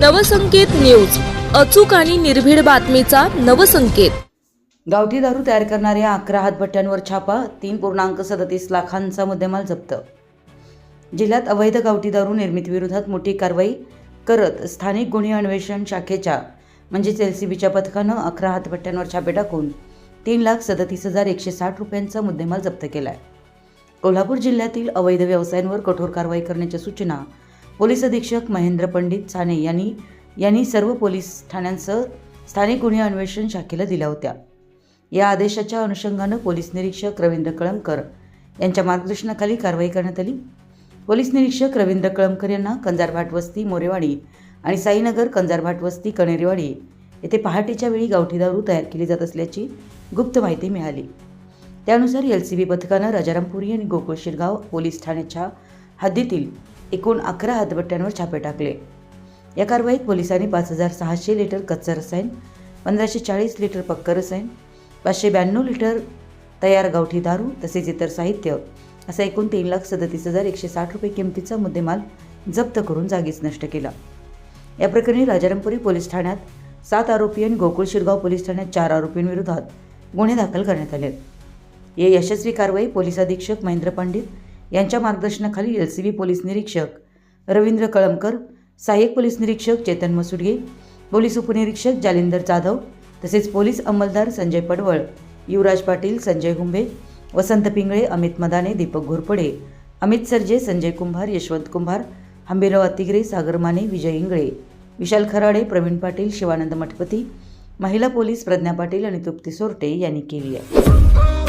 Navsanket news. अचूक आणि निर्भीड बातमीचा नवसंकेत. गावठी दारू तयार करणाऱ्या अकरा हातभट्ट्यांवर छापा तीन पूर्णांक सदतीस लाखांचा मुद्देमाल जप्त. जिल्ह्यात अवैध गावठी दारू निर्मितीविरोधात मोठी कारवाई करत स्थानिक गुन्हे अन्वेषण शाखेच्या म्हणजेच एल सी बीच्या पथकानं अकरा हातभट्ट्यांवर छापे टाकून तीन लाख सदतीस हजार एकशे साठ रुपयांचा मुद्देमाल जप्त केला आहे कोल्हापूर जिल्ह्यातील अवैध व्यवसायांवर कठोर कारवाई करण्याच्या सूचना पोलीस अधीक्षक महेंद्र पंडित साने यांनी यांनी सर्व पोलीस ठाण्यांसह स्थानिक गुन्हे अन्वेषण शाखेला दिल्या होत्या. या आदेशाच्या अनुषंगानं पोलीस निरीक्षक रवींद्र कळमकर यांच्या मार्गदर्शनाखाली कारवाई करण्यात आली. पोलीस निरीक्षक रवींद्र कळमकर यांना कंजारभाट वस्ती मोरेवाडी आणि साईनगर कंजारभाट वस्ती कणेरेवाडी येथे पहाटेच्या वेळी गावठी दारू तयार केली जात असल्याची गुप्त माहिती मिळाली. त्यानुसार एल सी बी पथकानं राजारामपुरी आणि गोकुळ शिरगाव पोलीस ठाण्याच्या हद्दीतील एकूण अकरा हातबट्ट्यांवर छापे टाकले. या कारवाईत पोलिसांनी पाच हजार सहाशे लिटर कच्चं रसायन पंधराशे चाळीस लिटर पक्कं रसायन पाचशे ब्याण्णव लिटर तयार गावठी दारू तसेच इतर साहित्य असा एकूण तीन लाख सदतीस हजार एकशे साठ रुपये किमतीचा मुद्देमाल जप्त करून जागीच नष्ट केला. या प्रकरणी राजारामपुरी पोलीस ठाण्यात सात आरोपी आणि गोकुळ शिरगाव पोलीस ठाण्यात चार आरोपींविरोधात गुन्हे दाखल करण्यात आले. या यशस्वी कारवाई पोलीस अधीक्षक महेंद्र पंडित यांच्या मार्गदर्शनाखाली एल सी बी पोलीस निरीक्षक रवींद्र कळमकर सहाय्यक पोलीस निरीक्षक चेतन मसुडगे पोलीस उपनिरीक्षक जालिंदर जाधव तसेच पोलीस अंमलदार संजय पडवळ युवराज पाटील संजय हुंबे वसंत पिंगळे अमित मदाने दीपक घोरपडे अमित सरजे संजय कुंभार यशवंत कुंभार हंबीराव अतिग्रे सागर माने विजय इंगळे विशाल खराडे प्रवीण पाटील शिवानंद मठपती महिला पोलीस प्रज्ञा पाटील आणि तृप्ती सोरटे यांनी केली आहे.